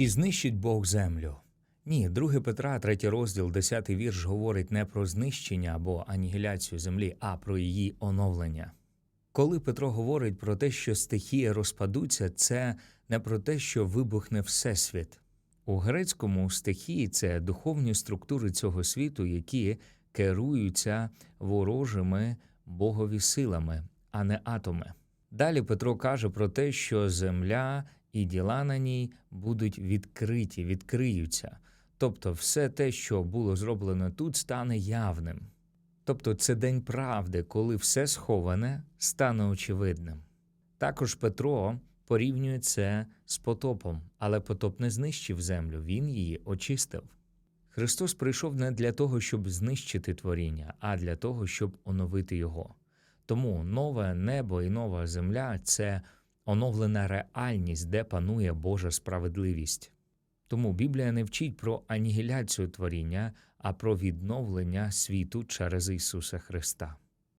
Чи знищить Бог землю? Ні, 2 Петра, 3 розділ, 10 вірш говорить не про знищення або анігіляцію землі, а про її оновлення. Коли Петро говорить про те, що стихії розпадуться, це не про те, що вибухне Всесвіт. У грецькому стихії це духовні структури цього світу, які керуються ворожими богові силами, а не атоми. Далі Петро каже про те, що земля і діла на ній будуть відкриті, відкриються. Тобто, все те, що було зроблено тут, стане явним. Тобто, це день правди, коли все сховане стане очевидним. Також Петро порівнює це з потопом, але потоп не знищив землю, він її очистив. Христос прийшов не для того, щоб знищити творіння, а для того, щоб оновити його. Тому нове небо і нова земля це оновлена реальність, де панує Божа справедливість. Тому Біблія не вчить про анігіляцію творіння, а про відновлення світу через Ісуса Христа.